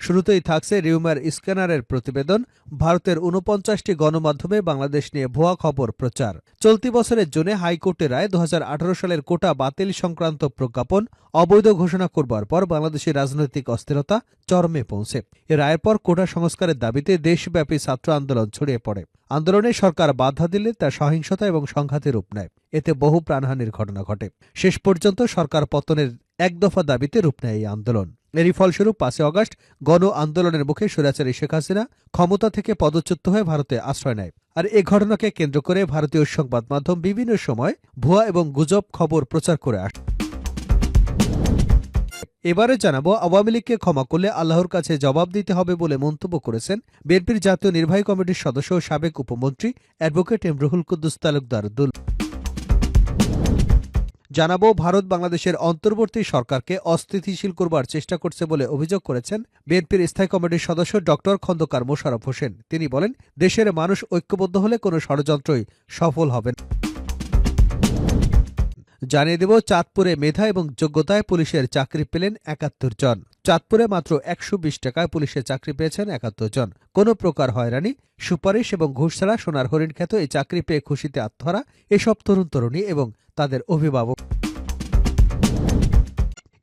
শুরুতেই থাকছে রিউমার স্ক্যানারের প্রতিবেদন, ভারতের উনপঞ্চাশটি গণমাধ্যমে বাংলাদেশ নিয়ে ভুয়া খবর প্রচার। চলতি বছরের জুনে হাইকোর্টের রায় দু হাজার আঠারো সালের কোটা বাতিল সংক্রান্ত প্রজ্ঞাপন অবৈধ ঘোষণা করবার পর বাংলাদেশের রাজনৈতিক অস্থিরতা চরমে পৌঁছে। এ রায়ের পর কোটা সংস্কারের দাবিতে দেশব্যাপী ছাত্র আন্দোলন ছড়িয়ে পড়ে। আন্দোলনে সরকার বাধা দিলে তা সহিংসতা এবং সংঘাতের রূপ নেয়। এতে বহু প্রাণহানির ঘটনা ঘটে। শেষ পর্যন্ত সরকার পতনের এক দফা দাবিতে রূপ নেয় এই আন্দোলন। এরই ফলস্বরূপ পাঁচই অগস্ট গণ আন্দোলনের মুখে স্বৈরাচারী শেখ হাসিনা ক্ষমতা থেকে পদচ্যুত হয়ে ভারতে আশ্রয় নেয়। আর এ ঘটনাকে কেন্দ্র করে ভারতীয় সংবাদ মাধ্যম বিভিন্ন সময় ভুয়া এবং গুজব খবর প্রচার করে আসে। এবারে জানাব, আওয়ামী লীগকে ক্ষমা করলে আল্লাহর কাছে জবাব দিতে হবে বলে মন্তব্য করেছেন বিএনপির জাতীয় নির্বাহী কমিটির সদস্য ও সাবেক উপমন্ত্রী অ্যাডভোকেট এম রুহুল কুদ্দুস তালুকদার দুল। জানাব, ভারত বাংলাদেশের অন্তর্বর্তী সরকারকে অস্থিতিশীল করবার চেষ্টা করছে বলে অভিযোগ করেছেন বিএনপির স্থায়ী কমিটির সদস্য ডক্টর খন্দকার মোশাররফ হোসেন। তিনি বলেন, দেশের মানুষ ঐক্যবদ্ধ হলে কোনো ষড়যন্ত্রই সফল হবে না। জানিয়ে দেব, চাঁদপুরে মেধা এবং যোগ্যতায় পুলিশের চাকরি পেলেন একাত্তর জন। চাঁদপুরে মাত্র একশো বিশ টাকায় পুলিশের চাকরি পেয়েছেন একাত্তর জন। কোনো প্রকার হয়রানি, সুপারিশ এবং ঘুষ ছাড়া সোনার হরিণ খ্যাত এই চাকরি পেয়ে খুশিতে আত্মহারা এসব তরুণ তরুণী এবং তাদের অভিভাবক।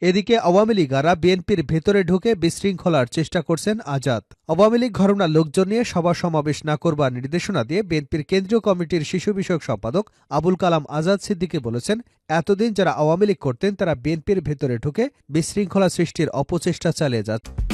এদিকে আওয়ামী লীগারা বিএনপির ভেতরে ঢুকে বিশৃঙ্খলার চেষ্টা করছেন আজাদ। আওয়ামী লীগ ঘরনার লোকজন নিয়ে সভা সমাবেশ না করবার নির্দেশনা দিয়ে বিএনপির কেন্দ্রীয় কমিটির শিশু বিষয়ক সম্পাদক আবুল কালাম আজাদ সিদ্দিকী বলেছেন, এতদিন যারা আওয়ামী লীগ করতেন তারা বিএনপির ভেতরে ঢুকে বিশৃঙ্খলা সৃষ্টির অপচেষ্টা চালিয়ে যাচ্ছে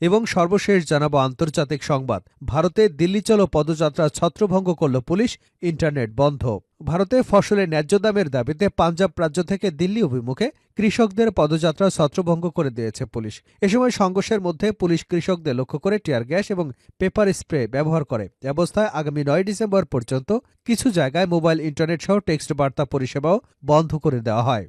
এবং সর্বশেষ জানাব আন্তর্জাতিক সংবাদ। ভারতে দিল্লি চলো পদযাত্রা ছত্রভঙ্গ করল পুলিশ, ইন্টারনেট বন্ধ। ভারতে ফসলের ন্যায্য দামের দাবিতে পাঞ্জাব রাজ্য থেকে দিল্লি অভিমুখে কৃষকদের পদযাত্রা ছত্রভঙ্গ করে দিয়েছে পুলিশ। এ সময় সংঘর্ষের মধ্যে পুলিশ কৃষকদের লক্ষ্য করে টিয়ার গ্যাস এবং পেপার স্প্রে ব্যবহার করে। ব্যবস্থায় আগামী নয় ডিসেম্বর পর্যন্ত কিছু জায়গায় মোবাইল, ইন্টারনেট সহ টেক্সট বার্তা পরিষেবাও বন্ধ করে দেওয়া হয়।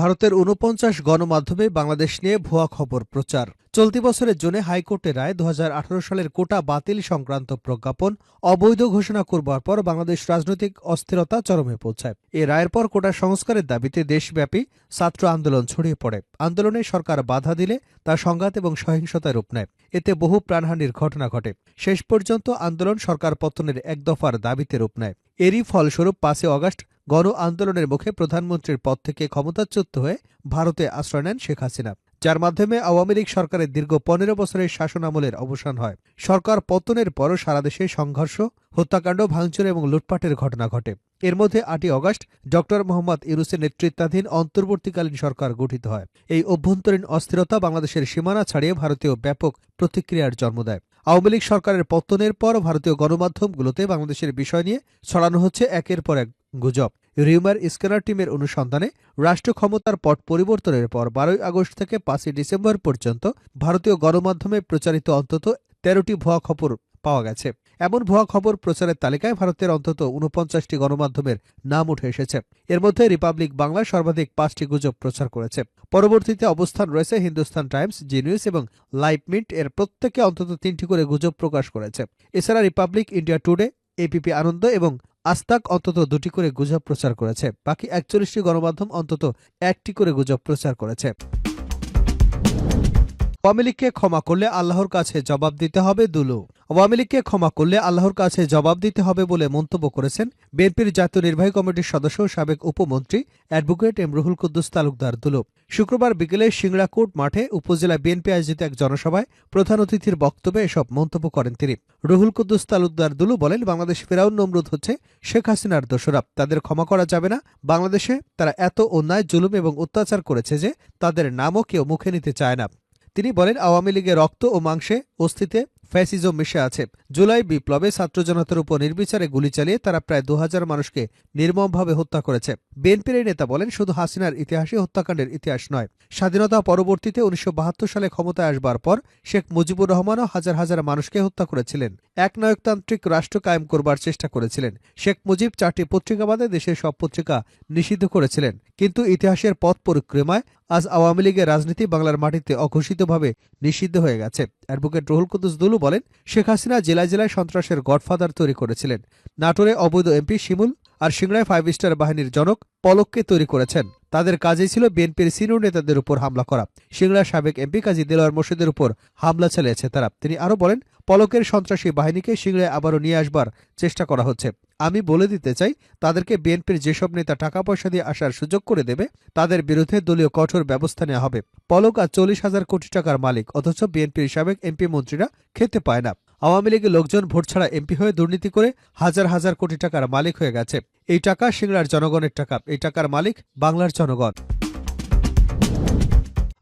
ভারতের উনপঞ্চাশ গণমাধ্যমে বাংলাদেশ নিয়ে ভুয়া খবর প্রচার। চলতি বছরের জন্য হাইকোর্টের রায় দু হাজার আঠারো সালের কোটা বাতিল সংক্রান্ত প্রজ্ঞাপন অবৈধ ঘোষণা করবার পর বাংলাদেশ রাজনৈতিক অস্থিরতা চরমে পৌঁছায়। এ রায়ের পর কোটা সংস্কারের দাবিতে দেশব্যাপী ছাত্র আন্দোলন ছড়িয়ে পড়ে। আন্দোলনে সরকার বাধা দিলে তা সংঘাত এবং সহিংসতায় রূপ নেয়। এতে বহু প্রাণহানির ঘটনা ঘটে। শেষ পর্যন্ত আন্দোলন সরকার পতনের এক দফার দাবিতে রূপ নেয়। এরই ফলস্বরূপ পাঁচই অগাস্ট গণ আন্দোলনের মুখে প্রধানমন্ত্রীর পদ থেকে ক্ষমতাচ্যুত হয়ে ভারতে আশ্রয় নেন শেখ হাসিনা, যার মাধ্যমে আওয়ামী লীগ সরকারের দীর্ঘ পনেরো বছরের শাসনামলের অবসান হয়। সরকার পতনের পরও সারা দেশে সংঘর্ষ, হত্যাকাণ্ড, ভাঙচুর এবং লুটপাটের ঘটনা ঘটে। এর মধ্যে আটই অগস্ট ড মোহাম্মদ ইউনুসের নেতৃত্বাধীন অন্তর্বর্তীকালীন সরকার গঠিত হয়। এই অভ্যন্তরীণ অস্থিরতা বাংলাদেশের সীমানা ছাড়িয়ে ভারতীয় ব্যাপক প্রতিক্রিয়ার জন্ম দেয়। আওয়ামী লীগ সরকারের পতনের পর ভারতীয় গণমাধ্যমগুলোতে বাংলাদেশের বিষয় নিয়ে ছড়ানো হচ্ছে একের পর এক গুজব। রিউমার স্ক্যানার টিমের অনুসন্ধানে রাষ্ট্র ক্ষমতার পট পরিবর্তনের পর বারোই আগস্ট থেকে পাঁচই ডিসেম্বর পর্যন্ত ভারতীয় গণমাধ্যমে প্রচারিত অন্তত তেরোটি ভুয়া খবর পাওয়া গেছে। এমন ভুয়া খবর প্রচারের তালিকায় ভারতের অন্তত উনপঞ্চাশটি গণমাধ্যমের নাম উঠে এসেছে। এর মধ্যে রিপাবলিক বাংলা সর্বাধিক পাঁচটি গুজব প্রচার করেছে। পরবর্তীতে অবস্থান রয়েছে হিন্দুস্তান টাইমস জি নিউজ এবং লাইভ মিন্ট এর প্রত্যেকে অন্তত তিনটি করে গুজব প্রকাশ করেছে। এছাড়া Republic India Today, ABP Ananda এবং আস্তাক অন্তত দুটি করে গুজব প্রচার করেছে। বাকি একচল্লিশটি গণমাধ্যম অন্তত একটি করে গুজব প্রচার করেছে। আওয়ামী ক্ষমা করলে আল্লাহর কাছে জবাব দিতে হবে দুলু। আওয়ামী লীগকে ক্ষমা করলে আল্লাহর কাছে জবাব দিতে হবে বলে মন্তব্য করেছেন বিএনপির জাতীয় নির্বাহী কমিটির সদস্য সাবেক উপমন্ত্রী অ্যাডভোকেট এম রুহুল কুদ্দুস তালুকদার দুলু শুক্রবার বিকেলে সিংড়াকোট মাঠে উপজেলা বিএনপি আয়োজিত এক জনসভায় প্রধান অতিথির বক্তব্যে এসব মন্তব্য করেন তিনি। রুহুল কুদ্দুস তালুকদার দুলু বলেন, বাংলাদেশ ফেরাউন নমরুদ হচ্ছে শেখ হাসিনার দোসরা। তাদের ক্ষমা করা যাবে না। বাংলাদেশে তারা এত অন্যায়, জুলুম এবং অত্যাচার করেছে যে তাদের নামও কেউ মুখে নিতে চায় না। তিনি বলেন, আওয়ামী লীগের রক্ত ও মাংসে অস্থিতে ফ্যাসিজম মিশে আছে। জুলাই বিপ্লবে ছাত্র জনতার উপর নির্বিচারে গুলি চালিয়ে তারা প্রায় দু হাজার মানুষকে নির্মমভাবে হত্যা করেছে। বিএনপির এই নেতা বলেন, শুধু হাসিনার ইতিহাসে হত্যাকাণ্ডের ইতিহাস নয়। স্বাধীনতা পরবর্তীতে উনিশশো বাহাত্তর সালে ক্ষমতায় আসবার পর শেখ মুজিবুর রহমানও হাজার হাজার মানুষকে হত্যা করেছিলেন। এক নায়কতান্ত্রিক রাষ্ট্র কায়েম করবার চেষ্টা করেছিলেন। শেখ মুজিব চারটি পত্রিকা বাদে দেশের সব পত্রিকা নিষিদ্ধ করেছিলেন। কিন্তু ইতিহাসের পথ পরিক্রমায় আজ আওয়ামী লীগের রাজনীতি বাংলার মাটিতে অঘোষিতভাবে নিষিদ্ধ হয়ে গেছে। অ্যাডভোকেট রুহুল কুদ্দুস দুলু বলেন, শেখ হাসিনা জেলায় জেলায় সন্ত্রাসের গডফাদার তৈরি করেছিলেন। নাটোরে অবৈধ এমপি শিমুল আর সিংড়ায় ফাইভ স্টার বাহিনীর জনক পলককে তৈরি করেছেন। তাদের কাজেই ছিল বিএনপির সিনিয়র নেতাদের উপর হামলা করা। সিংড়ার সাবেক এমপি কাজী দেলোয়ার মোর্শেদের উপর হামলা চালিয়েছে তারা। তিনি আরও বলেন, পলকের সন্ত্রাসী বাহিনীকে সিংড়ায় আবারও নিয়ে আসবার চেষ্টা করা হচ্ছে। আমি বলে দিতে চাই, তাদেরকে বিএনপির যেসব নেতা টাকা পয়সা দিয়ে আসার সুযোগ করে দেবে, তাদের বিরুদ্ধে দলীয় কঠোর ব্যবস্থা নেওয়া হবে। পলক আর চল্লিশ হাজার কোটি টাকার মালিক, অথচ বিএনপির সাবেক এমপি মন্ত্রীরা খেতে পায় না। আওয়ামী লীগের লোকজন ভোট ছাড়া এমপি হয়ে দুর্নীতি করে হাজার হাজার কোটি টাকার মালিক হয়ে গেছে। এই টাকা সিংড়ার জনগণের টাকা। এই টাকার মালিক বাংলার জনগণ।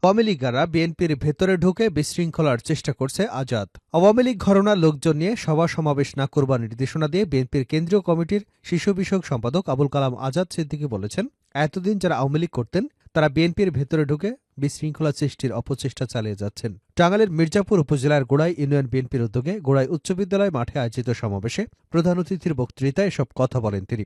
আওয়ামী লীগাররা বিএনপির ভেতরে ঢুকে বিশৃঙ্খলার চেষ্টা করছে আজাদ। আওয়ামী লীগ ঘরনার লোকজন নিয়ে সভা সমাবেশ না করবার নির্দেশনা দিয়ে বিএনপির কেন্দ্রীয় কমিটির শিশু বিষয়ক সম্পাদক আবুল কালাম আজাদ সিদ্দিকী বলেছেন, এতদিন যারা আওয়ামী লীগ করতেন তারা বিএনপির ভেতরে ঢুকে বিশৃঙ্খলা সৃষ্টির অপচেষ্টা চালিয়ে যাচ্ছেন। টাঙ্গাইলের মির্জাপুর উপজেলার গোড়াই ইউনিয়ন বিএনপির উদ্যোগে গোড়াই উচ্চ বিদ্যালয় মাঠে আয়োজিত সমাবেশে প্রধান অতিথির বক্তৃতায় এসব কথা বলেন তিনি।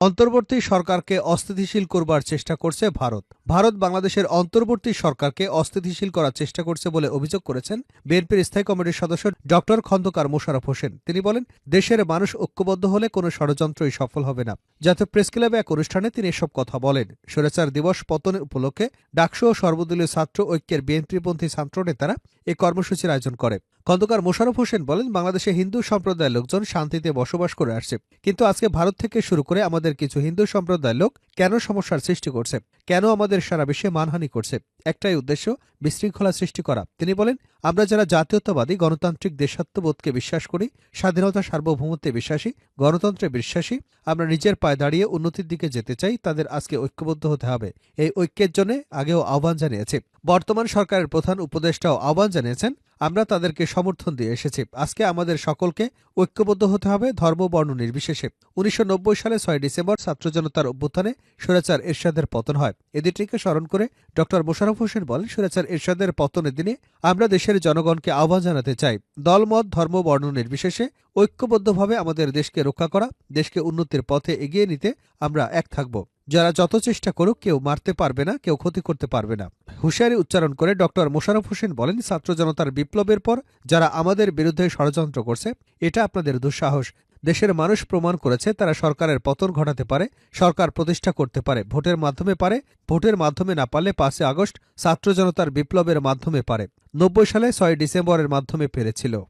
অন্তর্বর্তী সরকারকে অস্থিতিশীল করবার চেষ্টা করছে ভারত। ভারত বাংলাদেশের অন্তর্বর্তী সরকারকে অস্থিতিশীল করার চেষ্টা করছে বলে অভিযোগ করেছেন বিএনপির স্থায়ী কমিটির সদস্য ডক্টর খন্দকার মোশারফ হোসেন। তিনি বলেন, দেশের মানুষ ঐক্যবদ্ধ হলে কোনো ষড়যন্ত্রই সফল হবে না। জাতীয় প্রেস ক্লাবে এক অনুষ্ঠানে তিনি এসব কথা বলেন। স্বৈরাচার দিবস পতনের উপলক্ষে ডাকসু ও সর্বদলীয় ছাত্র ঐক্যের বিএনপিপন্থী ছাত্র নেতারা এই কর্মসূচির আয়োজন করে। খন্দকার মোশারফ হোসেন বলেন, বাংলাদেশে হিন্দু সম্প্রদায়ের লোকজন শান্তিতে বসবাস করে আসছে। কিন্তু আজকে ভারত থেকে শুরু করে আমাদের কিছু হিন্দু সম্প্রদায়ের লোক কেন সমস্যার সৃষ্টি করছে? কেন আমাদের সারা বিশ্বে মানহানি করছে? একটাই উদ্দেশ্য, বিশৃঙ্খলা সৃষ্টি করা। তিনি বলেন, আমরা যারা জাতীয়তাবাদী, গণতান্ত্রিক দেশাত্মবোধকে বিশ্বাস করি, স্বাধীনতা সার্বভৌমত্বে বিশ্বাসী, গণতন্ত্রে বিশ্বাসী, আমরা নিজের পায়ে দাঁড়িয়ে উন্নতির দিকে যেতে চাই, তাদের আজকে ঐক্যবদ্ধ হতে হবে। এই ঐক্যের জন্য আগেও আহ্বান জানিয়েছে। বর্তমান সরকারের প্রধান উপদেষ্টাও আহ্বান জানিয়েছেন আমরা তাদেরকে সমর্থন দিয়ে এসেছি। আজকে আমাদের সকলকে ঐক্যবদ্ধ হতে হবে ধর্ম, বর্ণ নির্বিশেষে। উনিশশো নব্বই সালে ছয় ডিসেম্বর ছাত্র জনতার অভ্যুত্থানে সুরাচার এরশাদের পতন হয়। এদিনটিকে স্মরণ করে ড মোশারফ হোসেন বলেন, সুরাচার এরশাদের পতনের দিনে আমরা দেশের জনগণকে আহ্বান জানাতে চাই, দলমত, ধর্ম, বর্ণ নির্বিশেষে ঐক্যবদ্ধভাবে আমাদের দেশকে রক্ষা করা, দেশকে উন্নতির পথে এগিয়ে নিতে আমরা এক থাকব। যারা যত চেষ্টা করুক, কেউ মারতে পারবে না, কেউ ক্ষতি করতে পারবে না। হুঁশিয়ারি উচ্চারণ করে ডক্টর মোশারফ হোসেন বলেন, ছাত্র জনতার বিপ্লবের পর যারা আমাদের বিরুদ্ধে ষড়যন্ত্র করছে, এটা আপনাদের দুঃসাহস। দেশের মানুষ প্রমাণ করেছে, তারা সরকারের পতন ঘটাতে পারে, সরকার প্রতিষ্ঠা করতে পারে, ভোটের মাধ্যমে পারে, ভোটের মাধ্যমে না পারলে পাঁচে আগস্ট ছাত্র জনতার বিপ্লবের মাধ্যমে পারে। নব্বই সালে ছয় ডিসেম্বরের মাধ্যমে পেরেছিল।